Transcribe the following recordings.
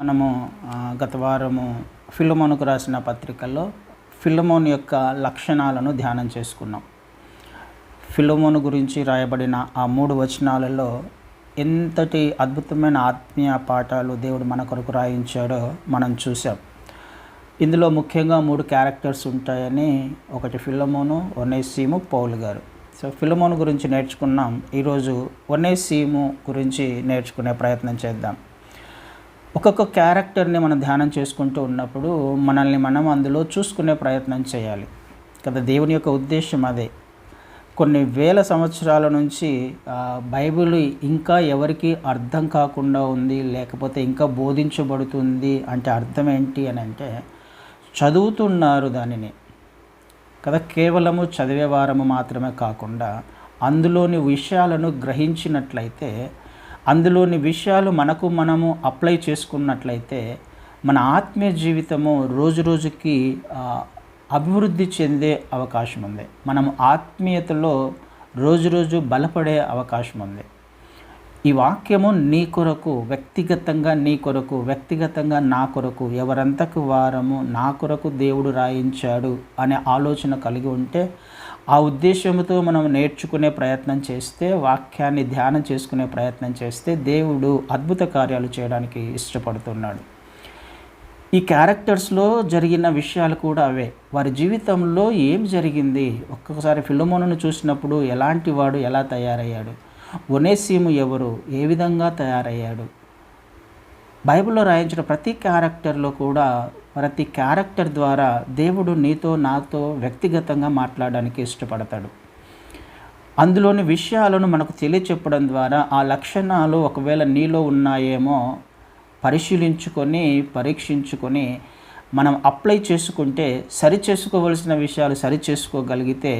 మనము గత వారము ఫిలమోనుకు రాసిన పత్రికలో ఫిలమోన్ యొక్క లక్షణాలను ధ్యానం చేసుకున్నాం. ఫిలమోను గురించి రాయబడిన ఆ మూడు వచనాలలో ఎంతటి అద్భుతమైన ఆత్మీయ పాఠాలు దేవుడు మన కొరకు రాయించాడో మనం చూసాం ఇందులో ముఖ్యంగా మూడు క్యారెక్టర్స్ ఉంటాయని ఒకటి ఫిలమోను ఒనేసీము పౌల్ గారు. సో ఫిలమోన్ గురించి నేర్చుకున్నాం. ఈరోజు ఒనేసీము గురించి నేర్చుకునే ప్రయత్నం చేద్దాం. ఒక్కొక్క క్యారెక్టర్ని మనం ధ్యానం చేసుకుంటూ ఉన్నప్పుడు మనల్ని మనం అందులో చూసుకునే ప్రయత్నం చేయాలి. కదా దేవుని యొక్క ఉద్దేశం అదే. కొన్ని వేల సంవత్సరాల నుంచి బైబిల్ ఇంకా ఎవరికి అర్థం కాకుండా ఉంది లేకపోతే ఇంకా బోధించబడుతుంది అంటే అర్థం ఏంటి అని అంటే చదువుతున్నారు దానిని. కదా కేవలము చదివే వారము మాత్రమే కాకుండా అందులోని విషయాలను గ్రహించినట్లయితే అందులోని విషయాలు మనకు మనము అప్లై చేసుకున్నట్లయితే మన ఆత్మీయ జీవితము రోజు రోజుకి అభివృద్ధి చెందే అవకాశం ఉంది. మనం ఆత్మీయతలో రోజు రోజు బలపడే అవకాశం ఉంది. ఈ వాక్యము నీ కొరకు వ్యక్తిగతంగా నీ కొరకు వ్యక్తిగతంగా నా కొరకు ఎవరంతకు వారము నా కొరకు దేవుడు రాయించాడు అనే ఆలోచన కలిగి ఉంటే ఆ ఉద్దేశంతో మనం నేర్చుకునే ప్రయత్నం చేస్తే వాక్యాన్ని ధ్యానం చేసుకునే ప్రయత్నం చేస్తే దేవుడు అద్భుత కార్యాలు చేయడానికి ఇష్టపడుతున్నాడు. ఈ క్యారెక్టర్స్లో జరిగిన విషయాలు కూడా అవే. వారి జీవితంలో ఏం జరిగింది? ఒక్కొక్కసారి ఫిలోమోనును చూసినప్పుడు ఎలాంటి వాడు ఎలా తయారయ్యాడు? ఒనేసీము ఎవరు? ఏ విధంగా తయారయ్యాడు? బైబిల్లో రాయించిన ప్రతి క్యారెక్టర్లో కూడా ప్రతి క్యారెక్టర్ ద్వారా దేవుడు నీతో నాతో వ్యక్తిగతంగా మాట్లాడడానికి ఇష్టపడతాడు. అందులోని విషయాలను మనకు తెలియచెప్పడం ద్వారా ఆ లక్షణాలు ఒకవేళ నీలో ఉన్నాయేమో పరిశీలించుకొని పరీక్షించుకొని మనం అప్లై చేసుకుంటే సరి చేసుకోవలసిన విషయాలు సరి చేసుకోగలిగితే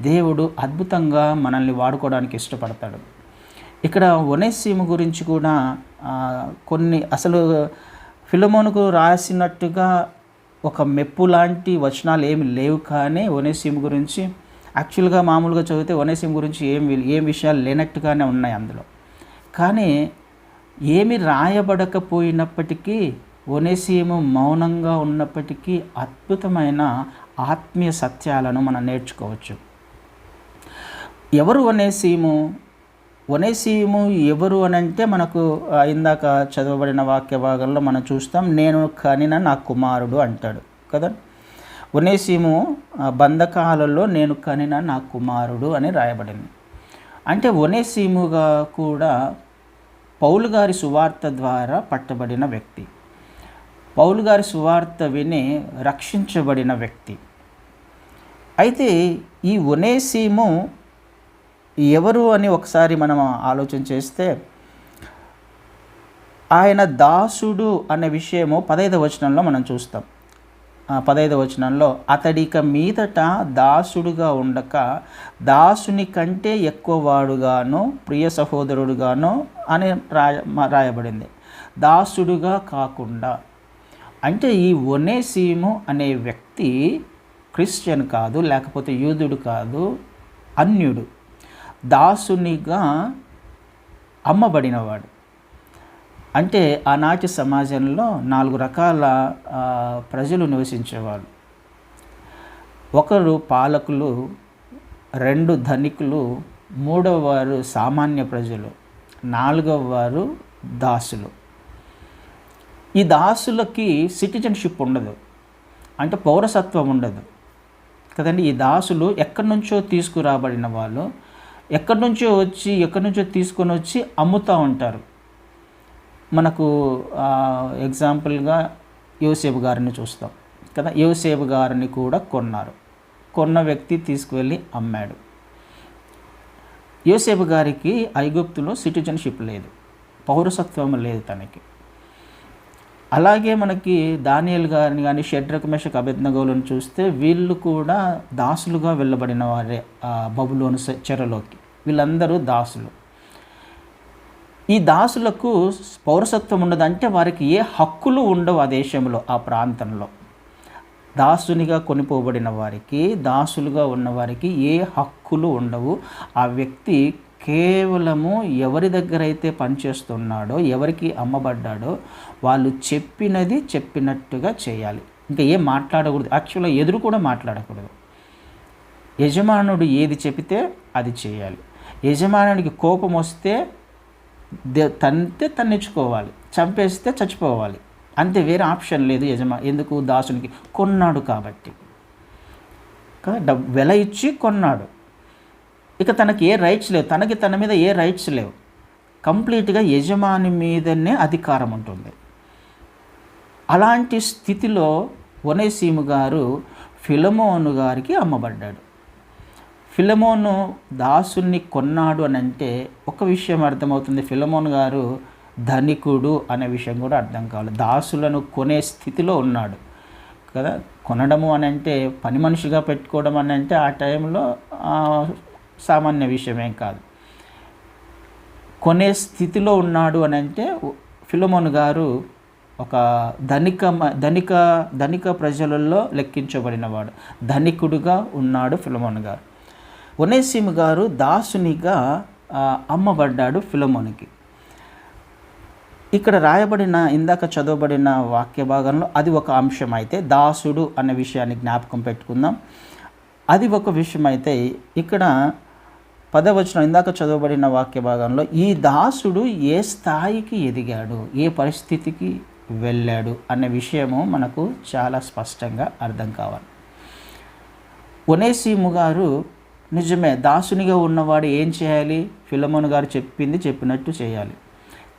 దేవుడు అద్భుతంగా మనల్ని వాడుకోవడానికి ఇష్టపడతాడు. ఇక్కడ ఒనేసీము గురించి కూడా కొన్ని అసలు ఫిలమోనుకు రాసినట్టుగా ఒక మెప్పు లాంటి వచనాలు ఏమి లేవు కానీ ఒనేసిమ్ గురించి యాక్చువల్గా మామూలుగా చదివితే ఒనేసిమ్ గురించి ఏం ఏం విషయాలు లేనట్టుగానే ఉన్నాయి అందులో. కానీ ఏమి రాయబడకపోయినప్పటికీ ఒనేసీము మౌనంగా ఉన్నప్పటికీ అద్భుతమైన ఆత్మీయ సత్యాలను మనం నేర్చుకోవచ్చు. ఎవరు ఒనేసీము? ఒనేసీము ఎవరు అని అంటే మనకు ఇందాక చదవబడిన వాక్య భాగంలో మనం చూస్తాం నేను కనిన నా కుమారుడు అంటాడు కదా? ఒనేసీము బంధకాలలో నేను కనిన నా కుమారుడు అని రాయబడింది. అంటే ఒనేసీముగా కూడా పౌలు గారి సువార్త ద్వారా పట్టబడిన వ్యక్తి పౌలు గారి సువార్త విని రక్షించబడిన వ్యక్తి. అయితే ఈ ఒనేసీము ఎవరు అని ఒకసారి మనం ఆలోచన చేస్తే ఆయన దాసుడు అనే విషయము పదైదవ వచనంలో మనం చూస్తాం. పదైదవ వచనంలో అతడిక మీదట దాసుడుగా ఉండక దాసుని కంటే ఎక్కువ వాడుగానో ప్రియ సహోదరుడుగాను అని రాయ రాయబడింది. దాసుడుగా కాకుండా అంటే ఈ ఒనేసీము అనే వ్యక్తి క్రిస్టియన్ కాదు లేకపోతే యూదుడు కాదు అన్యుడు. దాసునిగా అమ్మబడినవాడు. అంటే ఆనాటి సమాజంలో నాలుగు రకాల ప్రజలు నివసించేవాళ్ళు ఒకరు పాలకులు రెండు ధనికులు మూడవ వారు సామాన్య ప్రజలు నాలుగవ వారు దాసులు. ఈ దాసులకి సిటిజన్షిప్ ఉండదు. అంటే పౌరసత్వం ఉండదు. కదండి? ఈ దాసులు ఎక్కడి నుంచో తీసుకురాబడిన వాళ్ళు ఎక్కడి నుంచో వచ్చి ఎక్కడి నుంచో తీసుకొని వచ్చి అమ్ముతూ ఉంటారు. మనకు ఎగ్జాంపుల్గా యోసేపు గారిని చూస్తాం. కదా? యోసేపు గారిని కూడా కొన్నారు. కొన్న వ్యక్తి తీసుకువెళ్ళి అమ్మాడు. యోసేపు గారికి ఐగుప్తులో సిటిజన్షిప్ లేదు. పౌరసత్వం లేదు తనకి. అలాగే మనకి దానియల్ గారిని కానీ షడ్రక్ మెషక్ అభిజ్ఞగోలను చూస్తే వీళ్ళు కూడా దాసులుగా వెళ్ళబడిన వారే బబులోని చెరలోకి. వీళ్ళందరూ దాసులు. ఈ దాసులకు పౌరసత్వం ఉండదు. అంటే వారికి ఏ హక్కులు ఉండవు ఆ దేశంలో ఆ ప్రాంతంలో. దాసునిగా కొనిపోబడిన వారికి దాసులుగా ఉన్నవారికి ఏ హక్కులు ఉండవు. ఆ వ్యక్తి కేవలము ఎవరి దగ్గర అయితే పనిచేస్తున్నాడో ఎవరికి అమ్మబడ్డాడో వాళ్ళు చెప్పినది చెప్పినట్టుగా చేయాలి. ఇంకా ఏం మాట్లాడకూడదు. యాక్చువల్గా ఎదురు కూడా మాట్లాడకూడదు. యజమానుడు ఏది చెబితే అది చేయాలి. యజమానుడికి కోపం వస్తే తంతే తన్నించుకోవాలి. చంపేస్తే చచ్చిపోవాలి. అంతే వేరే ఆప్షన్ లేదు యజమా ఎందుకు దాసునికి? కొన్నాడు కాబట్టి. వెల ఇచ్చి కొన్నాడు. ఇక తనకి ఏ రైట్స్ లేవు. తనకి తన మీద ఏ రైట్స్ లేవు. కంప్లీట్గా యజమాని మీదనే అధికారం ఉంటుంది. అలాంటి స్థితిలో వనేసీము గారు ఫిలమోను గారికి అమ్మబడ్డాడు. ఫిలమోను దాసుని కొన్నాడు అని అంటే ఒక విషయం అర్థమవుతుంది. ఫిలమోన్ గారు ధనికుడు అనే విషయం కూడా అర్థం కావాలి. దాసులను కొనే స్థితిలో ఉన్నాడు. కదా? కొనడము అని అంటే పని మనిషిగా పెట్టుకోవడం అని అంటే ఆ టైంలో సామాన్య విషయమేం కాదు. కొనే స్థితిలో ఉన్నాడు అని అంటే ఫిలమోన్ గారు ఒక ధనిక మ- ధనిక ధనిక ప్రజలలో లెక్కించబడినవాడు. ధనికుడుగా ఉన్నాడు ఫిలమోన్ గారు. ఒనేసిము గారు దాసునిగా అమ్మబడ్డాడు ఫిలమోనికి. ఇక్కడ రాయబడిన ఇందాక చదవబడిన వాక్య భాగంలో అది ఒక అంశం అయితే దాసుడు అనే విషయాన్ని జ్ఞాపకం పెట్టుకుందాం. అది ఒక విషయం అయితే ఇక్కడ పదవచనం ఇందాక చదవబడిన వాక్య భాగంలో ఈ దాసుడు ఏ స్థాయికి ఎదిగాడు ఏ పరిస్థితికి వెళ్ళాడు అనే విషయము మనకు చాలా స్పష్టంగా అర్థం కావాలి. ఒనేసీము గారు నిజమే దాసునిగా ఉన్నవాడు ఏం చేయాలి? ఫిలమోన్ గారు చెప్పింది చెప్పినట్టు చేయాలి.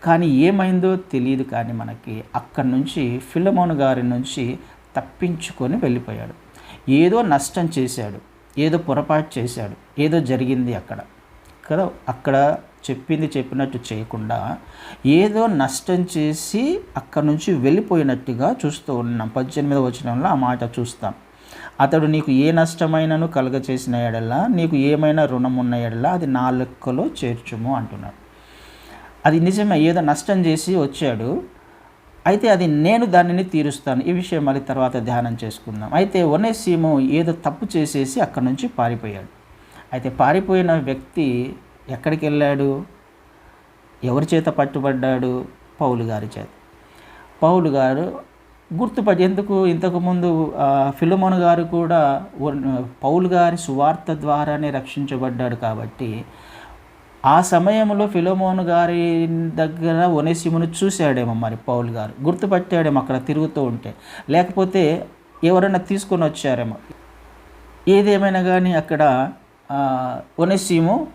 కానీ ఏమైందో తెలియదు కానీ మనకి అక్కడి నుంచి ఫిలమోన్ గారి నుంచి తప్పించుకొని వెళ్ళిపోయాడు. ఏదో నష్టం చేశాడు ఏదో పొరపాటు చేశాడు ఏదో జరిగింది అక్కడ. కదా అక్కడ చెప్పింది చెప్పినట్టు చేయకుండా ఏదో నష్టం చేసి అక్కడ నుంచి వెళ్ళిపోయినట్టుగా చూస్తూ ఉన్నాం. పద్దెనిమిదవ వచనంలో ఆ మాట చూస్తాం. అతడు నీకు ఏ నష్టమైనను కలుగచేసిన ఎడలా నీకు ఏమైనా రుణం ఉన్న ఎడలా అది నా లెక్కలో చేర్చుము అంటున్నాడు. అది నిజమే ఏదో నష్టం చేసి వచ్చాడు. అయితే అది నేను దానిని తీరుస్తాను. ఈ విషయం మళ్ళీ తర్వాత ధ్యానం చేసుకుందాం. అయితే ఒనేసీము ఏదో తప్పు చేసేసి అక్కడి నుంచి పారిపోయాడు. అయితే పారిపోయిన వ్యక్తి ఎక్కడికి వెళ్ళాడు? ఎవరి చేత పట్టుబడ్డాడు? పౌలు గారి చేత. పౌలు గారు గుర్తుపడి ఎందుకు ఇంతకుముందు ఫిలోమోన్ గారు కూడా పౌల్ గారి సువార్త ద్వారానే రక్షించబడ్డాడు కాబట్టి ఆ సమయంలో ఫిలోమోన్ గారి దగ్గర ఒనేసిమును చూశాడేమో మరి పౌల్ గారు. గుర్తుపట్టాడేమో అక్కడ తిరుగుతూ ఉంటే. లేకపోతే ఎవరైనా తీసుకొని వచ్చారేమో. ఏదేమైనా కానీ అక్కడ ఆ, ఒనేసిము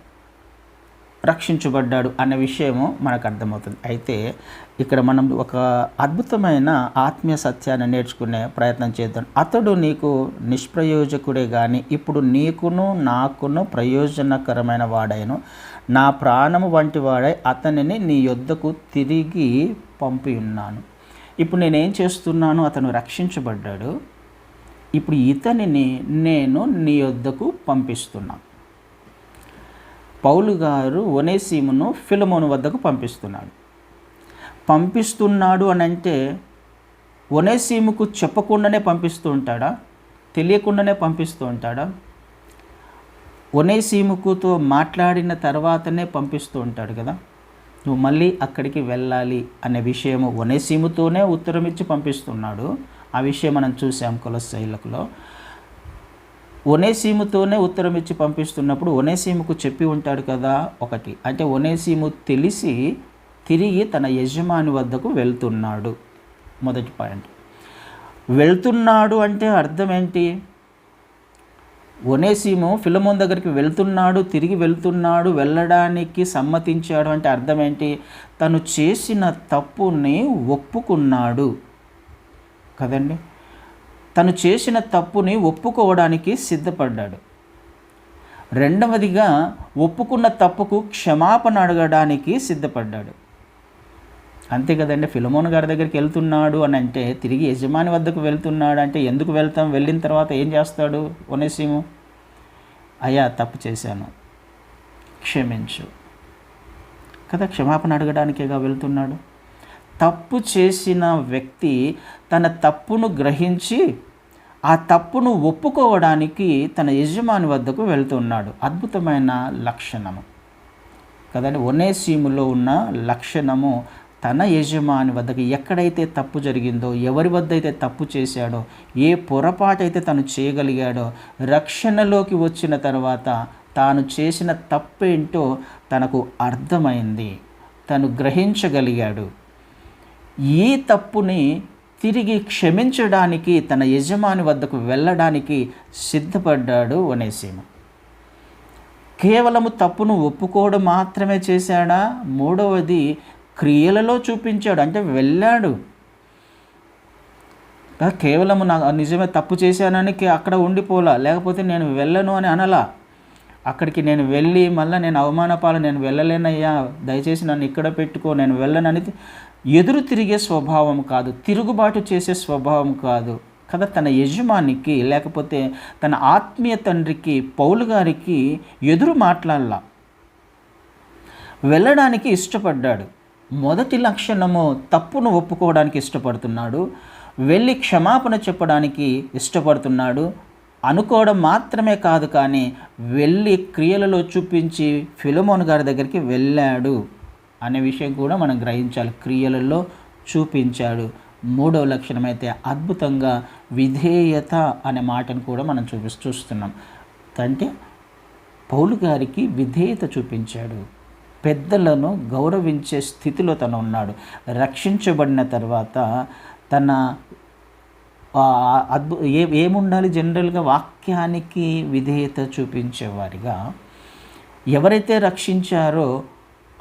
రక్షించబడ్డాడు అన్న విషయము మనకు అర్థమవుతుంది. అయితే ఇక్కడ మనం ఒక అద్భుతమైన ఆత్మీయ సత్యాన్ని నేర్చుకునే ప్రయత్నం చేద్దాం. అతడు నీకు నిష్ప్రయోజకుడే కానీ ఇప్పుడు నీకును నాకును ప్రయోజనకరమైన వాడైను. నా ప్రాణము వంటి వాడై అతనిని నీ యొద్దకు తిరిగి పంపి ఉన్నాను. ఇప్పుడు నేనేం చేస్తున్నాను అతను రక్షించబడ్డాడు. ఇప్పుడు ఇతనిని నేను నీ యొద్దకు పంపిస్తున్నాను పౌలు గారు ఒనేసీమును ఫిలమోను వద్దకు పంపిస్తున్నాడు. పంపిస్తున్నాడు అని అంటే ఒనేసీముకు చెప్పకుండానే పంపిస్తూ ఉంటాడా? తెలియకుండానే పంపిస్తూ ఉంటాడా? ఒనేసీముకుతో మాట్లాడిన తర్వాతనే పంపిస్తూ ఉంటాడు కదా? నువ్వు మళ్ళీ అక్కడికి వెళ్ళాలి అనే విషయము ఒనేసీముతోనే ఉత్తరం ఇచ్చి పంపిస్తున్నాడు. ఆ విషయం మనం చూసాం కొలసైలకులో ఒనేసీముతోనే ఉత్తరం ఇచ్చి పంపిస్తున్నప్పుడు ఒనేసీముకు చెప్పి ఉంటాడు కదా ఒకటి. అంటే ఒనేసీము తెలిసి తిరిగి తన యజమాని వద్దకు వెళ్తున్నాడు. మొదటి పాయింట్. వెళ్తున్నాడు అంటే అర్థం ఏంటి? ఒనేసీము ఫిలమోన్ దగ్గరికి వెళ్తున్నాడు తిరిగి వెళ్తున్నాడు వెళ్ళడానికి సమ్మతించాడు అంటే అర్థం ఏంటి? తను చేసిన తప్పుని ఒప్పుకున్నాడు. కదండి? తను చేసిన తప్పుని ఒప్పుకోవడానికి సిద్ధపడ్డాడు. రెండవదిగా ఒప్పుకున్న తప్పుకు క్షమాపణ అడగడానికి సిద్ధపడ్డాడు. అంతే కదండి ఫిలమోన్ గారి దగ్గరికి వెళ్తున్నాడు అని అంటే తిరిగి యజమాని వద్దకు వెళ్తున్నాడు అంటే ఎందుకు వెళ్తాం? వెళ్ళిన తర్వాత ఏం చేస్తాడు ఒనేసిము అయ్యా తప్పు చేశాను. క్షమించు. కదా క్షమాపణ అడగడానికేగా వెళ్తున్నాడు? తప్పు చేసిన వ్యక్తి తన తప్పును గ్రహించి ఆ తప్పును ఒప్పుకోవడానికి తన యజమాని వద్దకు వెళ్తున్నాడు. అద్భుతమైన లక్షణము. కదండి? ఒనేసీములో ఉన్న లక్షణము తన యజమాని వద్దకు ఎక్కడైతే తప్పు జరిగిందో ఎవరి వద్ద అయితే తప్పు చేశాడో ఏ పొరపాటు అయితే తను చేయగలిగాడో రక్షణలోకి వచ్చిన తర్వాత తాను చేసిన తప్పేంటో తనకు అర్థమైంది. తను గ్రహించగలిగాడు. ఈ తప్పుని తిరిగి క్షమించడానికి తన యజమాని వద్దకు వెళ్ళడానికి సిద్ధపడ్డాడు ఒనేసీము. కేవలము తప్పును ఒప్పుకోవడం మాత్రమే చేశాడా? మూడవది క్రియలలో చూపించాడు అంటే వెళ్ళాడు. కేవలం కేవలము నా నిజమే తప్పు చేశానని అక్కడ ఉండిపోలా లేకపోతే నేను వెళ్ళను అని అనలా. అక్కడికి నేను వెళ్ళి మళ్ళీ నేను అవమానపాలు నేను వెళ్ళలేనయ్యా. దయచేసి నన్ను ఇక్కడ పెట్టుకో. నేను వెళ్ళనని ఎదురు తిరిగే స్వభావం కాదు. తిరుగుబాటు చేసే స్వభావం కాదు. కదా తన యజమానికి లేకపోతే తన ఆత్మీయ తండ్రికి పౌలు గారికి ఎదురు మాట్లాడలా. వెళ్ళడానికి ఇష్టపడ్డాడు. మొదటి లక్షణము తప్పును ఒప్పుకోవడానికి ఇష్టపడుతున్నాడు. వెళ్ళి క్షమాపణ చెప్పడానికి ఇష్టపడుతున్నాడు. అనుకోవడం మాత్రమే కాదు కానీ వెళ్ళి క్రియలలో చూపించి ఫిలమోన్ గారి దగ్గరికి వెళ్ళాడు అనే విషయం కూడా మనం గ్రహించాలి. క్రియలలో చూపించాడు. మూడవ లక్షణం అయితే అద్భుతంగా విధేయత అనే మాటను కూడా మనం చూపి చూస్తున్నాం. అంటే పౌలు గారికి విధేయత చూపించాడు. పెద్దలను గౌరవించే స్థితిలో తను ఉన్నాడు. రక్షించబడిన తర్వాత తన అద్భు ఏ ఏముండాలి జనరల్గా వాక్యానికి విధేయత చూపించేవారిగా ఎవరైతే రక్షించారో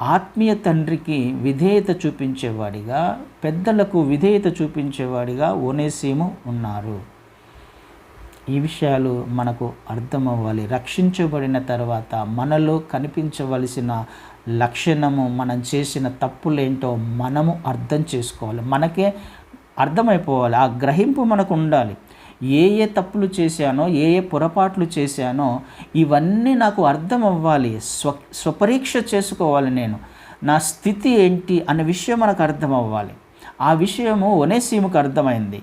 ఆత్మీయ తండ్రికి విధేయత చూపించేవాడిగా పెద్దలకు విధేయత చూపించేవాడిగా ఒనేసీము ఉన్నారు. ఈ విషయాలు మనకు అర్థమవ్వాలి. రక్షించబడిన తర్వాత మనలో కనిపించవలసిన లక్షణము మనం చేసిన తప్పులేంటో మనము అర్థం చేసుకోవాలి. మనకే అర్థమైపోవాలి ఆ గ్రహింపు మనకు ఉండాలి ఏ ఏ తప్పులు చేశానో ఏ ఏ పొరపాట్లు చేశానో ఇవన్నీ నాకు అర్థం అవ్వాలి స్వ స్వపరీక్ష చేసుకోవాలి నేను. నా స్థితి ఏంటి అనే విషయం మనకు అర్థం అవ్వాలి ఆ విషయము ఒనేసీముకు అర్థమైంది.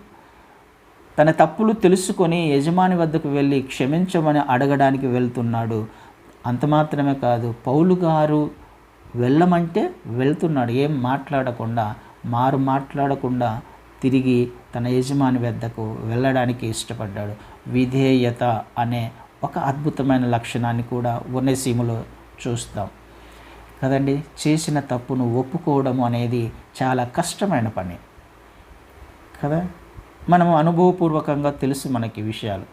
తన తప్పులు తెలుసుకొని యజమాని వద్దకు వెళ్ళి క్షమించమని అడగడానికి వెళ్తున్నాడు. అంత మాత్రమే కాదు పౌలు గారు వెళ్ళమంటే వెళ్తున్నాడు. ఏం మాట్లాడకుండా మారు మాట్లాడకుండా తిరిగి తన యజమాని వద్దకు వెళ్ళడానికి ఇష్టపడ్డాడు. విధేయత అనే ఒక అద్భుతమైన లక్షణాన్ని కూడా ఉన్నసీములో చూస్తాం. కదండి? చేసిన తప్పును ఒప్పుకోవడం అనేది చాలా కష్టమైన పని. కదా? మనం అనుభవపూర్వకంగా తెలుసు మనకి విషయాలు.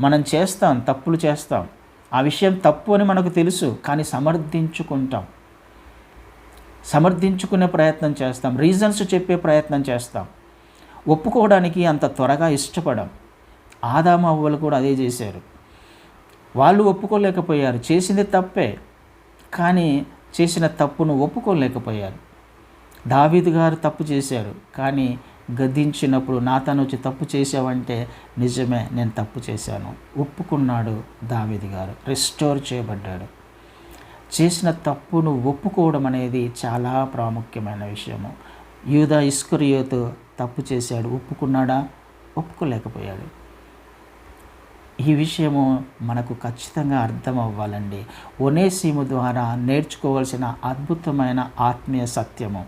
మనం చేస్తాం తప్పులు చేస్తాం. ఆ విషయం తప్పు అని మనకు తెలుసు కానీ సమర్థించుకుంటాం. సమర్థించుకునే ప్రయత్నం చేస్తాం. రీజన్స్ చెప్పే ప్రయత్నం చేస్తాం. ఒప్పుకోవడానికి అంత త్వరగా ఇష్టపడం. ఆదాము అవ్వలు కూడా అదే చేశారు. వాళ్ళు ఒప్పుకోలేకపోయారు. చేసింది తప్పే. కానీ చేసిన తప్పును ఒప్పుకోలేకపోయారు. దావీదు గారు తప్పు చేశారు. కానీ గద్దించినప్పుడు నాతను వచ్చి తప్పు చేసావంటే నిజమే నేను తప్పు చేశాను. ఒప్పుకున్నాడు దావీదు గారు. రిస్టోర్ చేయబడ్డాడు. చేసిన తప్పును ఒప్పుకోవడం అనేది చాలా ప్రాముఖ్యమైన విషయము. యూదా ఇస్కరియోతో తప్పు చేశాడు ఒప్పుకున్నాడా? ఒప్పుకోలేకపోయాడు. ఈ విషయము మనకు ఖచ్చితంగా అర్థం అవ్వాలండి. ఒనేసీము ద్వారా నేర్చుకోవాల్సిన అద్భుతమైన ఆత్మీయ సత్యము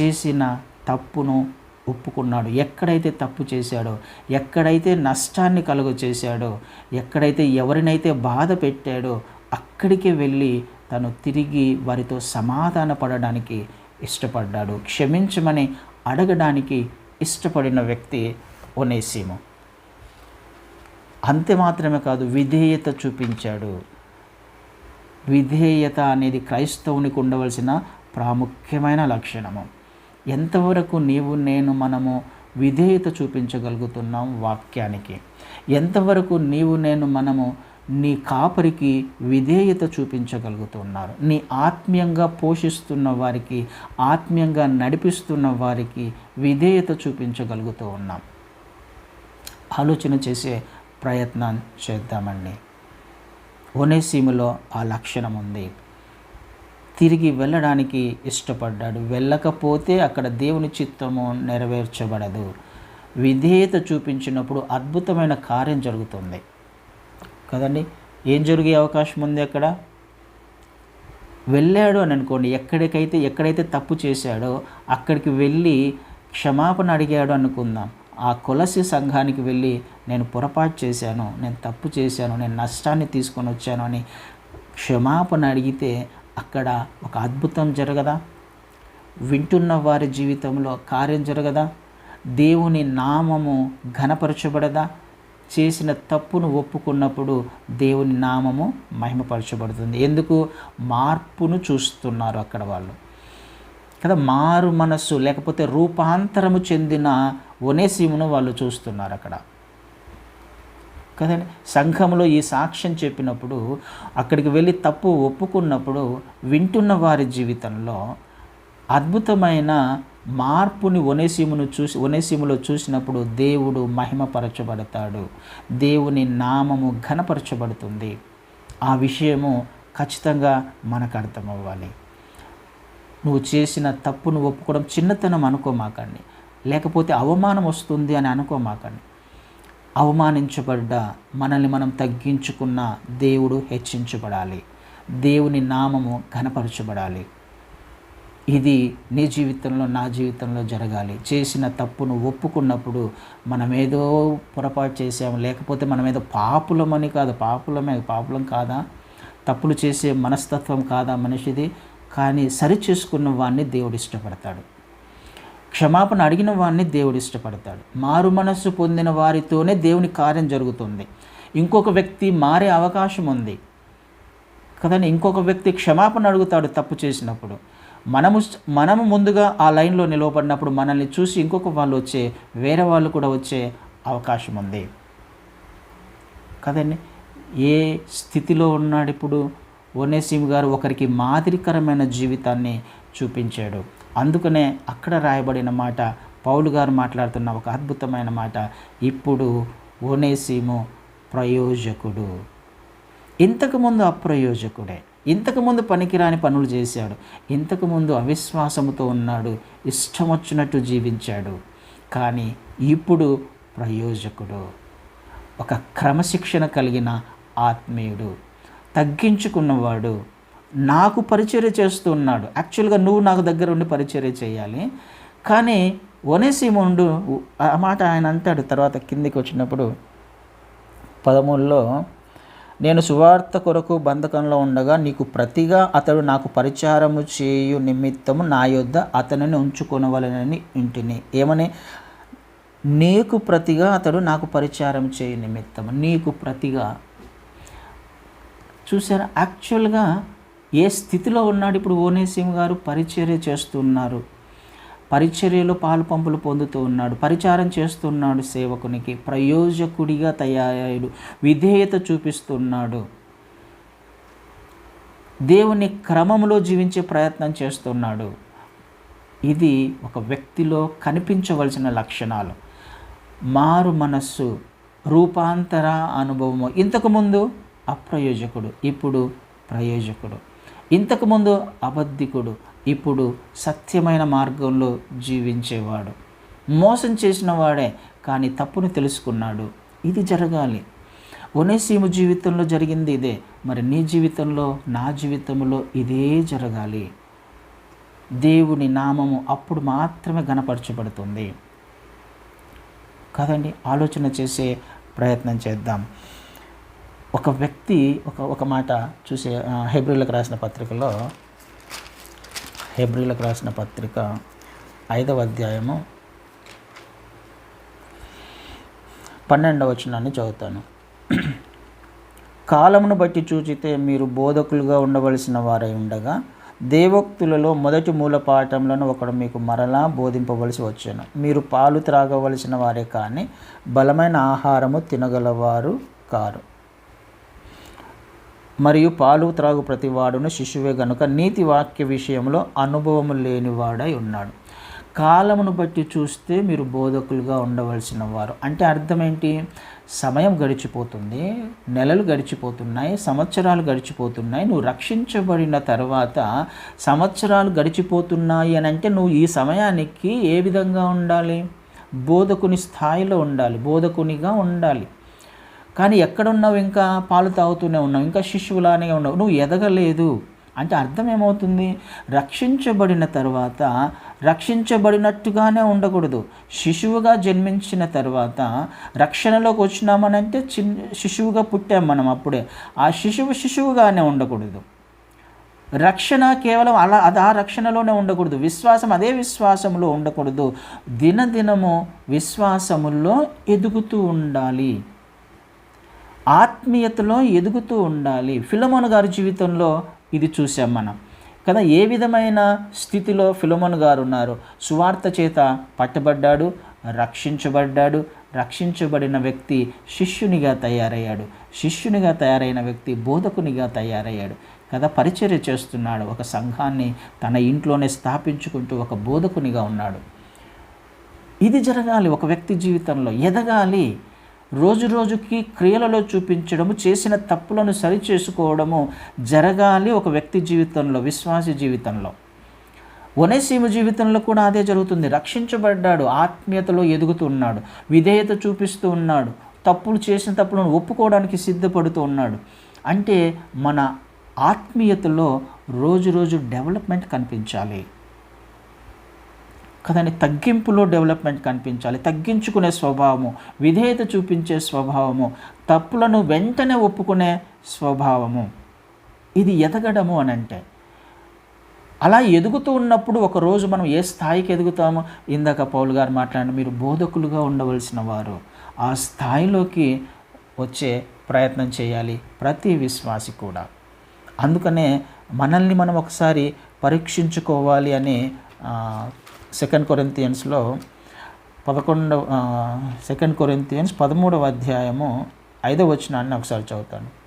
చేసిన తప్పును ఒప్పుకున్నాడు. ఎక్కడైతే తప్పు చేశాడో ఎక్కడైతే నష్టాన్ని కలుగు చేశాడో ఎక్కడైతే ఎవరినైతే బాధ పెట్టాడో అక్కడికి వెళ్ళి తను తిరిగి వారితో సమాధాన పడడానికి ఇష్టపడ్డాడు. క్షమించమని అడగడానికి ఇష్టపడిన వ్యక్తి ఒనేసీము. అంతే మాత్రమే కాదు విధేయత చూపించాడు. విధేయత అనేది క్రైస్తవునికి ఉండవలసిన ప్రాముఖ్యమైన లక్షణము. ఎంతవరకు నీవు నేను మనము విధేయత చూపించగలుగుతున్నాం వాక్యానికి? ఎంతవరకు నీవు నేను మనము నీ కాపరికి విధేయత చూపించగలుగుతున్నారు. నీ ఆత్మీయంగా పోషిస్తున్న వారికి ఆత్మీయంగా నడిపిస్తున్న వారికి విధేయత చూపించగలుగుతూ ఉన్నాం. ఆలోచన చేసే ప్రయత్నం చేద్దామండి. ఒనేసీములో ఆ లక్షణం ఉంది. తిరిగి వెళ్ళడానికి ఇష్టపడ్డాడు. వెళ్ళకపోతే అక్కడ దేవుని చిత్తము నెరవేర్చబడదు. విధేయత చూపించినప్పుడు అద్భుతమైన కార్యం జరుగుతుంది. కదండి? ఏం జరిగే అవకాశం ఉంది అక్కడ? వెళ్ళాడు అని అనుకోండి ఎక్కడికైతే ఎక్కడైతే తప్పు చేశాడో అక్కడికి వెళ్ళి క్షమాపణ అడిగాడు అనుకుందాం. ఆ కొలసి సంఘానికి వెళ్ళి నేను పొరపాటు చేశాను నేను తప్పు చేశాను నేను నష్టాన్ని తీసుకొని వచ్చాను అని క్షమాపణ అడిగితే అక్కడ ఒక అద్భుతం జరగదా? వింటున్న వారి జీవితంలో కార్యం జరగదా? దేవుని నామము ఘనపరచబడదా? చేసిన తప్పును ఒప్పుకున్నప్పుడు దేవుని నామము మహిమపరచబడుతుంది. ఎందుకు? మార్పును చూస్తున్నారు అక్కడ వాళ్ళు. కదా మారు మనస్సు లేకపోతే రూపాంతరము చెందిన ఒనేసిమును వాళ్ళు చూస్తున్నారు అక్కడ. కదండి సంఘంలో ఈ సాక్ష్యం చెప్పినప్పుడు అక్కడికి వెళ్ళి తప్పు ఒప్పుకున్నప్పుడు వింటున్న వారి జీవితంలో అద్భుతమైన మార్పుని ఒనేసిమును చూసి ఒనేసిములో చూసినప్పుడు దేవుడు మహిమపరచబడతాడు. దేవుని నామము ఘనపరచబడుతుంది. ఆ విషయము ఖచ్చితంగా మనకు అర్థమవ్వాలి. నువ్వు చేసిన తప్పును ఒప్పుకోవడం చిన్నతనం అనుకోమాకండి. లేకపోతే అవమానం వస్తుంది అని అనుకోమాకండి. అవమానించబడ్డ మనల్ని మనం తగ్గించుకున్న దేవుడు హెచ్చించబడాలి. దేవుని నామము ఘనపరచబడాలి. ఇది నీ జీవితంలో నా జీవితంలో జరగాలి. చేసిన తప్పును ఒప్పుకున్నప్పుడు మనమేదో పొరపాటు చేసాము లేకపోతే మనమేదో పాపులమని కాదు పాపులమే పాపులం కాదా? తప్పులు చేసే మనస్తత్వం కాదా మనిషిది? కానీ సరి చేసుకున్న వాడిని దేవుడు ఇష్టపడతాడు. క్షమాపణ అడిగిన వాడిని దేవుడు ఇష్టపడతాడు. మారు మనస్సు పొందిన వారితోనే దేవుని కార్యం జరుగుతుంది. ఇంకొక వ్యక్తి మారే అవకాశం ఉంది. కదండి? ఇంకొక వ్యక్తి క్షమాపణ అడుగుతాడు తప్పు చేసినప్పుడు. మనము మనము ముందుగా ఆ లైన్లో నిలవబడినప్పుడు మనల్ని చూసి ఇంకొక వాళ్ళు వచ్చే వేరే వాళ్ళు కూడా వచ్చే అవకాశం ఉంది. కదండి? ఏ స్థితిలో ఉన్నాడు ఇప్పుడు? ఓనేసిమ్ గారు ఒకరికి మాదిరికరమైన జీవితాన్ని చూపించాడు. అందుకనే అక్కడ రాయబడిన మాట పౌలు గారు మాట్లాడుతున్న ఒక అద్భుతమైన మాట ఇప్పుడు ఓనేసీము ప్రయోజకుడు. ఇంతకుముందు అప్రయోజకుడే. ఇంతకుముందు పనికిరాని పనులు చేశాడు. ఇంతకుముందు అవిశ్వాసముతో ఉన్నాడు. ఇష్టం వచ్చినట్టు జీవించాడు. కానీ ఇప్పుడు ప్రయోజకుడు. ఒక క్రమశిక్షణ కలిగిన ఆత్మీయుడు. తగ్గించుకున్నవాడు. నాకు పరిచర్య చేస్తున్నాడు యాక్చువల్గా నువ్వు నాకు దగ్గర ఉండి పరిచర్య చేయాలి. కానీ ఒనేసిముండు ఆ మాట ఆయన అంటాడు. తర్వాత కిందికి వచ్చినప్పుడు పదమూడులో నేను సువార్త కొరకు బంధకంలో ఉండగా నీకు ప్రతిగా అతడు నాకు పరిచారము చేయు నిమిత్తము నా యొద్ద అతనిని ఉంచుకొనవలనని ఇంటిని. ఏమని? నీకు ప్రతిగా అతడు నాకు పరిచారం చేయు నిమిత్తము. నీకు ప్రతిగా. చూసారా యాక్చువల్గా ఏ స్థితిలో ఉన్నాడు? ఇప్పుడు ఓనేసిం గారు పరిచర్య చేస్తున్నారు. పరిచర్యలో పాలు పంపులు పొందుతూ ఉన్నాడు. పరిచారం చేస్తున్నాడు సేవకునికి. ప్రయోజకుడిగా తయారయ్యాడు. విధేయత చూపిస్తున్నాడు. దేవుని క్రమంలో జీవించే ప్రయత్నం చేస్తున్నాడు. ఇది ఒక వ్యక్తిలో కనిపించవలసిన లక్షణాలు. మారు మనస్సు రూపాంతర అనుభవము. ఇంతకుముందు అప్రయోజకుడు ఇప్పుడు ప్రయోజకుడు. ఇంతకుముందు అబద్ధికుడు ఇప్పుడు సత్యమైన మార్గంలో జీవించేవాడు. మోసం చేసిన వాడే కానీ తప్పును తెలుసుకున్నాడు. ఇది జరగాలి. ఒనేసీము జీవితంలో జరిగింది ఇదే. మరి నీ జీవితంలో నా జీవితంలో ఇదే జరగాలి. దేవుని నామము అప్పుడు మాత్రమే గనపరచబడుతుంది కదండి ఆలోచన చేసే ప్రయత్నం చేద్దాం. ఒక వ్యక్తి ఒక ఒక మాట చూసే హెబ్రిలకు రాసిన పత్రికలో హెబ్రిలకు రాసిన పత్రిక ఐదవ అధ్యాయము పన్నెండవ వచనాన్ని చదువుతాను. కాలమును బట్టి చూచితే మీరు బోధకులుగా ఉండవలసిన వారై ఉండగా దేవోక్తులలో మొదటి మూల పాఠంలో ఒకడు మీకు మరలా బోధింపవలసి వచ్చాను. మీరు పాలు త్రాగవలసిన వారే కానీ బలమైన ఆహారము తినగలవారు కారు. మరియు పాలు త్రాగు ప్రతివాడును శిశువే గనుక నీతి వాక్య విషయంలో అనుభవం లేనివాడై ఉన్నాడు. కాలమును బట్టి చూస్తే మీరు బోధకులుగా ఉండవలసిన వారు. అంటే అర్థం ఏంటి? సమయం గడిచిపోతుంది నెలలు గడిచిపోతున్నాయి సంవత్సరాలు గడిచిపోతున్నాయి. నువ్వు రక్షించబడిన తర్వాత సంవత్సరాలు గడిచిపోతున్నాయి అని అంటే నువ్వు ఈ సమయానికి ఏ విధంగా ఉండాలి? బోధకుని స్థాయిలో ఉండాలి బోధకునిగా ఉండాలి. కానీ ఎక్కడున్నావు? ఇంకా పాలు తాగుతూనే ఉన్నావు. ఇంకా శిశువులానే ఉన్నావు. నువ్వు ఎదగలేదు. అంటే అర్థం ఏమవుతుంది? రక్షించబడిన తర్వాత రక్షించబడినట్టుగానే ఉండకూడదు. శిశువుగా జన్మించిన తర్వాత రక్షణలోకి వచ్చినామనంటే చిన్న శిశువుగా పుట్టాం మనం అప్పుడే. ఆ శిశువు శిశువుగానే ఉండకూడదు. రక్షణ కేవలం అలా అది ఆ రక్షణలోనే ఉండకూడదు. విశ్వాసం అదే విశ్వాసంలో ఉండకూడదు. దినదినము విశ్వాసముల్లో ఎదుగుతూ ఉండాలి. ఆత్మీయతలో ఎదుగుతూ ఉండాలి. ఫిలమోన్ గారి జీవితంలో ఇది చూసాం మనం. కదా ఏ విధమైన స్థితిలో ఫిలమోన్ గారు ఉన్నారు? సువార్త చేత పట్టబడ్డాడు రక్షించబడ్డాడు రక్షించబడిన వ్యక్తి శిష్యునిగా తయారయ్యాడు. శిష్యునిగా తయారైన వ్యక్తి బోధకునిగా తయారయ్యాడు. కదా పరిచర్య చేస్తున్నాడు. ఒక సంఘాన్ని తన ఇంట్లోనే స్థాపించుకుంటూ ఒక బోధకునిగా ఉన్నాడు. ఇది జరగాలి ఒక వ్యక్తి జీవితంలో. ఎదగాలి. రోజు రోజుకి క్రియలలో చూపించడము చేసిన తప్పులను సరిచేసుకోవడము జరగాలి ఒక వ్యక్తి జీవితంలో విశ్వాస జీవితంలో. ఒనేసీము జీవితంలో కూడా అదే జరుగుతుంది. రక్షించబడ్డాడు ఆత్మీయతలో ఎదుగుతున్నాడు విధేయత చూపిస్తూ ఉన్నాడు తప్పులు చేసిన తప్పులను ఒప్పుకోవడానికి సిద్ధపడుతూ ఉన్నాడు. అంటే మన ఆత్మీయతలో రోజు రోజు డెవలప్మెంట్ కనిపించాలి. కదండి తగ్గింపులో డెవలప్మెంట్ కనిపించాలి. తగ్గించుకునే స్వభావము విధేయత చూపించే స్వభావము తప్పులను వెంటనే ఒప్పుకునే స్వభావము. ఇది ఎదగడము అని అంటే అలా ఎదుగుతూ ఉన్నప్పుడు ఒకరోజు మనం ఏ స్థాయికి ఎదుగుతామో? ఇందాక పౌల్ గారు మాట్లాడిన మీరు బోధకులుగా ఉండవలసిన వారు. ఆ స్థాయిలోకి వచ్చే ప్రయత్నం చేయాలి ప్రతి విశ్వాసి కూడా. అందుకనే మనల్ని మనం ఒకసారి పరీక్షించుకోవాలి అని సెకండ్ కొరింతియన్స్లో పదకొండవ సెకండ్ కొరింతియన్స్ పదమూడవ అధ్యాయము ఐదవ వచనాన్ని ఒకసారి చదువుతాను.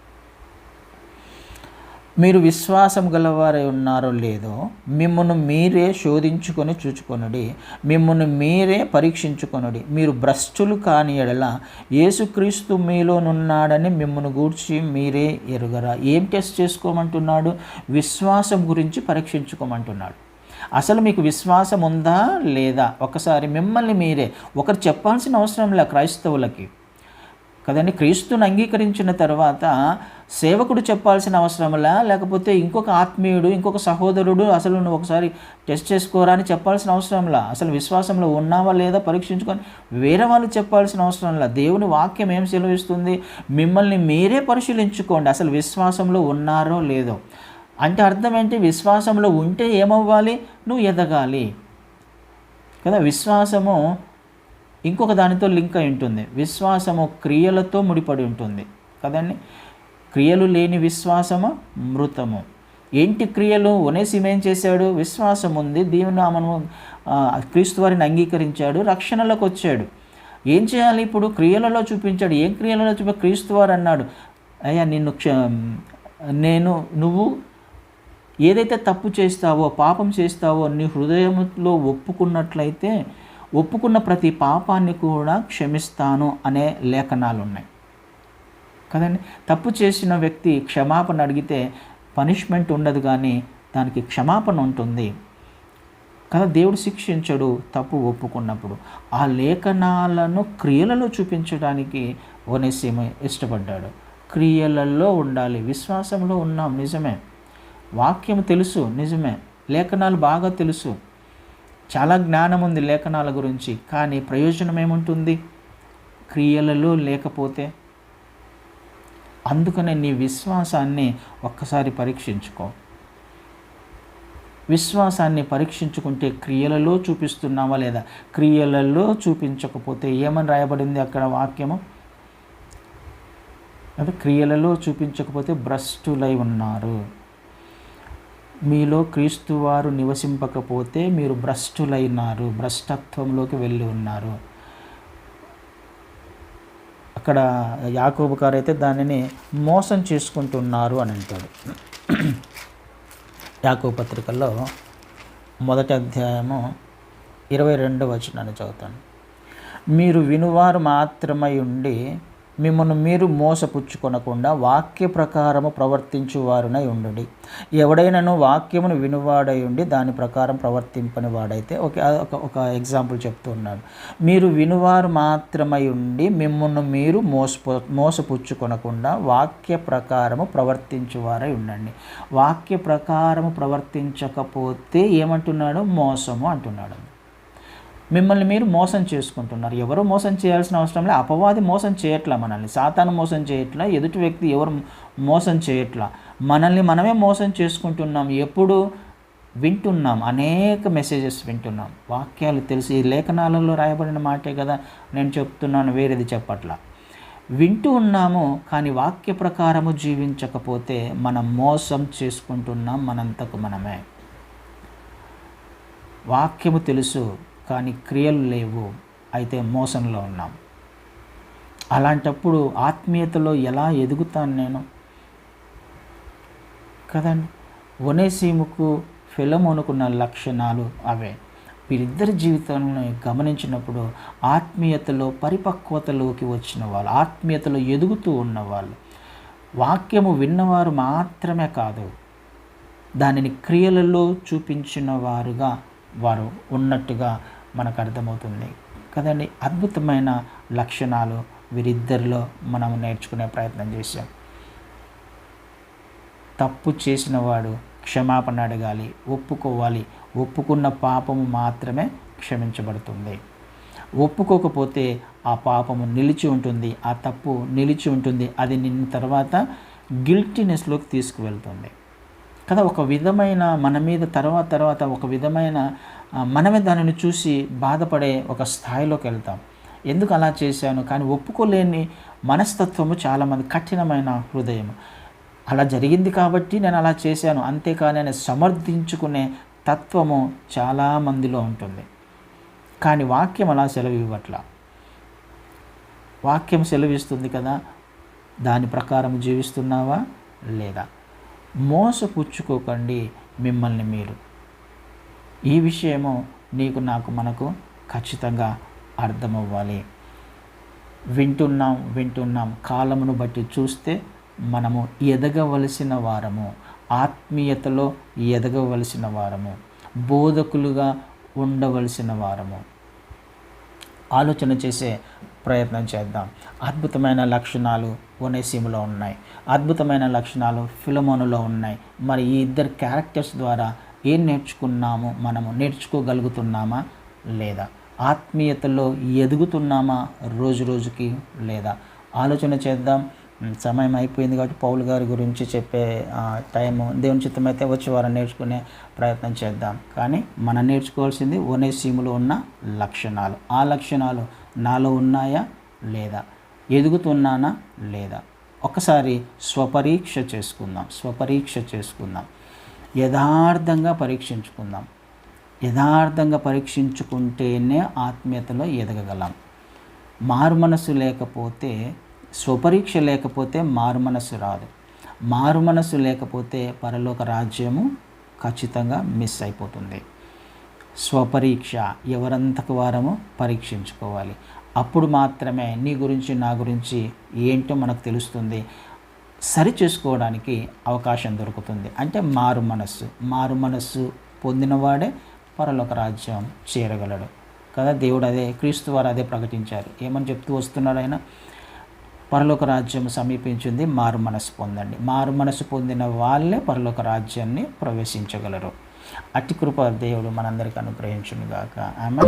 మీరు విశ్వాసం గలవారై ఉన్నారో లేదో మిమ్మల్ని మీరే శోధించుకొని చూచుకొనుడి మిమ్మల్ని మీరే పరీక్షించుకొనుడి. మీరు భ్రష్టులు కాని ఎడల యేసుక్రీస్తు మీలోనున్నాడని మిమ్మల్ని గూర్చి మీరే ఎరుగరా. ఏం టెస్ట్ చేసుకోమంటున్నాడు? విశ్వాసం గురించి పరీక్షించుకోమంటున్నాడు. అసలు మీకు విశ్వాసం ఉందా లేదా? ఒకసారి మిమ్మల్ని మీరే. ఒకరు చెప్పాల్సిన అవసరం లే క్రైస్తవులకి. కదండి? క్రీస్తుని అంగీకరించిన తర్వాత సేవకుడు చెప్పాల్సిన అవసరంలా లేకపోతే ఇంకొక ఆత్మీయుడు ఇంకొక సహోదరుడు అసలు నువ్వు ఒకసారి టెస్ట్ చేసుకోరా అని చెప్పాల్సిన అవసరంలా అసలు విశ్వాసంలో ఉన్నావా లేదా పరీక్షించుకొని వేరే వాళ్ళు చెప్పాల్సిన అవసరంలా దేవుని వాక్యం ఏం సెలవిస్తుంది? మిమ్మల్ని మీరే పరిశీలించుకోండి. అసలు విశ్వాసంలో ఉన్నారో లేదో. అంటే అర్థం ఏంటి? విశ్వాసంలో ఉంటే ఏమవ్వాలి? నువ్వు ఎదగాలి. కదా? విశ్వాసము ఇంకొక దానితో లింక్ అయి ఉంటుంది. విశ్వాసము క్రియలతో ముడిపడి ఉంటుంది. కదండి? క్రియలు లేని విశ్వాసము మృతము. ఏంటి క్రియలు? ఒనేసిం ఏం చేశాడు? విశ్వాసం ఉంది. దేవుని మనము క్రీస్తు వారిని అంగీకరించాడు. రక్షణలోకి వచ్చాడు. ఏం చేయాలి ఇప్పుడు? క్రియలలో చూపించాడు. ఏం క్రియలలో చూపి? క్రీస్తు వారు అన్నాడు. అయ్యా నిన్ను క్ష నేను నువ్వు ఏదైతే తప్పు చేస్తావో పాపం చేస్తావో నీ హృదయంలో ఒప్పుకున్నట్లయితే ఒప్పుకున్న ప్రతి పాపాన్ని కూడా క్షమిస్తాను అనే లేఖనాలు ఉన్నాయి కదండి? తప్పు చేసిన వ్యక్తి క్షమాపణ అడిగితే పనిష్మెంట్ ఉండదు కానీ దానికి క్షమాపణ ఉంటుంది. కదా దేవుడు శిక్షించడు తప్పు ఒప్పుకున్నప్పుడు. ఆ లేఖనాలను క్రియలలో చూపించడానికి ఓనేసీమ ఇష్టపడ్డాడు. క్రియలలో ఉండాలి. విశ్వాసంలో ఉన్నాం నిజమే. వాక్యం తెలుసు నిజమే. లేఖనాలు బాగా తెలుసు. చాలా జ్ఞానం ఉంది లేఖనాల గురించి. కానీ ప్రయోజనం ఏముంటుంది? క్రియలలో లేకపోతే? అందుకనే నీ విశ్వాసాన్ని ఒక్కసారి పరీక్షించుకో. విశ్వాసాన్ని పరీక్షించుకుంటే క్రియలలో చూపిస్తున్నావా లేదా? క్రియలలో చూపించకపోతే ఏమని రాయబడింది అక్కడ వాక్యము? అంటే క్రియలలో చూపించకపోతే భ్రష్టులై ఉన్నారు. మీలో క్రీస్తువారు నివసింపకపోతే మీరు భ్రష్టులైనారు భ్రష్టత్వంలోకి వెళ్ళి ఉన్నారు. అక్కడ యాకోబు గారు అయితే దానిని మోసం చేసుకుంటున్నారు అని అంటాడు. యాకోబు పత్రికల్లో మొదటి అధ్యాయము ఇరవై రెండవ వచనాన్ని చదువుతాను. మీరు వినువారు మాత్రమై ఉండి మిమ్మల్ని మీరు మోసపుచ్చుకొనకుండా వాక్య ప్రకారము ప్రవర్తించు వారునై ఎవడైనాను వాక్యమును వినువాడై ఉండి దాని ప్రకారం ప్రవర్తింపని వాడైతే ఒక ఒక ఎగ్జాంపుల్ చెప్తున్నాడు మీరు వినువారు మాత్రమై ఉండి మిమ్మల్ని మీరు మోసపు మోసపుచ్చుకొనకుండా వాక్య ప్రకారము ప్రవర్తించువారై ఉండండి. వాక్య ప్రకారము ప్రవర్తించకపోతే ఏమంటున్నాడు? మోసము అంటున్నాడు. మిమ్మల్ని మీరు మోసం చేసుకుంటున్నారు. ఎవరు మోసం చేయాల్సిన అవసరం లేదు అపవాది మోసం చేయట్లా మనల్ని. సాతాను మోసం చేయట్లా. ఎదుటి వ్యక్తి ఎవరు మోసం చేయట్లా. మనల్ని మనమే మోసం చేసుకుంటున్నాం. ఎప్పుడు వింటున్నాం. అనేక మెసేజెస్ వింటున్నాం. వాక్యాలు తెలిసి లేఖనాలలో రాయబడిన మాటే కదా నేను చెప్తున్నాను. వేరేది చెప్పట్లా. వింటూ ఉన్నాము కానీ వాక్య ప్రకారము జీవించకపోతే మనం మోసం చేసుకుంటున్నాం మనంతకు మనమే. వాక్యము తెలుసు. కానీ క్రియలు లేవు. అయితే మోసంలో ఉన్నాం. అలాంటప్పుడు ఆత్మీయతలో ఎలా ఎదుగుతాను నేను? కదండి ఒనేసీముకు ఫిలమోనుకున్న లక్షణాలు అవే. వీరిద్దరి జీవితాలను గమనించినప్పుడు ఆత్మీయతలో పరిపక్వతలోకి వచ్చిన వాళ్ళు ఆత్మీయతలో ఎదుగుతూ ఉన్నవాళ్ళు వాక్యము విన్నవారు మాత్రమే కాదు దానిని క్రియలలో చూపించిన వారుగా వారు ఉన్నట్టుగా మనకు అర్థమవుతుంది. కదండి? అద్భుతమైన లక్షణాలు వీరిద్దరిలో మనం నేర్చుకునే ప్రయత్నం చేశాం. తప్పు చేసిన వాడు క్షమాపణ అడగాలి ఒప్పుకోవాలి. ఒప్పుకున్న పాపము మాత్రమే క్షమించబడుతుంది. ఒప్పుకోకపోతే ఆ పాపము నిలిచి ఉంటుంది ఆ తప్పు నిలిచి ఉంటుంది అది నిన్న తర్వాత గిల్టీనెస్లోకి తీసుకువెళ్తుంది. కదా ఒక విధమైన మన మీద తర్వాత తర్వాత ఒక విధమైన మనమే దానిని చూసి బాధపడే ఒక స్థాయిలోకి వెళ్తాం. ఎందుకు అలా చేశాను? కానీ ఒప్పుకోలేని మనస్తత్వము చాలామంది కఠినమైన హృదయం అలా జరిగింది కాబట్టి నేను అలా చేశాను. అంతేకాని నేను సమర్థించుకునే తత్వము చాలామందిలో ఉంటుంది. కానీ వాక్యం అలా సెలవు ఇవ్వట్ల వాక్యం సెలవిస్తుంది కదా? దాని ప్రకారం జీవిస్తున్నావా? లేదా? మోసపుచ్చుకోకండి మిమ్మల్ని మీరు. ఈ విషయము నీకు నాకు మనకు ఖచ్చితంగా అర్థమవ్వాలి. వింటున్నాం వింటున్నాం. కాలమును బట్టి చూస్తే మనము ఎదగవలసిన వారము. ఆత్మీయతలో ఎదగవలసిన వారము. బోధకులుగా ఉండవలసిన వారము. ఆలోచన చేసే ప్రయత్నం చేద్దాం. అద్భుతమైన లక్షణాలు ఒనేసీములో ఉన్నాయి. అద్భుతమైన లక్షణాలు ఫిలమోనులో ఉన్నాయి. మరి ఈ ఇద్దరు క్యారెక్టర్స్ ద్వారా ఏం నేర్చుకున్నాము? మనము నేర్చుకోగలుగుతున్నామా లేదా? ఆత్మీయతలో ఎదుగుతున్నామా రోజు రోజుకి లేదా? ఆలోచన చేద్దాం. సమయం అయిపోయింది కాబట్టి పౌలు గారి గురించి చెప్పే టైము దేవుని చిత్తం అయితే వచ్చి వారు నేర్చుకునే ప్రయత్నం చేద్దాం. కానీ మనం నేర్చుకోవాల్సింది ఓనేసీములో ఉన్న లక్షణాలు. ఆ లక్షణాలు నాలో ఉన్నాయా లేదా? ఎదుగుతున్నానా లేదా? ఒకసారి స్వపరీక్ష చేసుకుందాం. స్వపరీక్ష చేసుకుందాం. యథార్థంగా పరీక్షించుకుందాం. యథార్థంగా పరీక్షించుకుంటేనే ఆత్మీయతలో ఎదగగలం. మారు మనసు లేకపోతే స్వపరీక్ష లేకపోతే మారు మనసు రాదు. మారు మనసు లేకపోతే పరలోక రాజ్యము ఖచ్చితంగా మిస్ అయిపోతుంది. స్వపరీక్ష ఎవరంతకు వారము పరీక్షించుకోవాలి. అప్పుడు మాత్రమే నీ గురించి నా గురించి ఏంటో మనకు తెలుస్తుంది. సరి చేసుకోవడానికి అవకాశం దొరుకుతుంది. అంటే మారు మనస్సు. మారు మనస్సు పొందినవాడే పరలోక రాజ్యం చేరగలడు. కదా దేవుడు అదే క్రీస్తు వారు అదే ప్రకటించారు. ఏమని చెప్తూ వస్తున్నాడు ఆయన? పరలోక రాజ్యం సమీపించింది మారు మనసు పొందండి. మారు మనసు పొందిన వాళ్ళే పరలోక రాజ్యాన్ని ప్రవేశించగలరు. అతి కృప దేవుడు మనందరికీ అనుగ్రహించునుగాక. ఆమె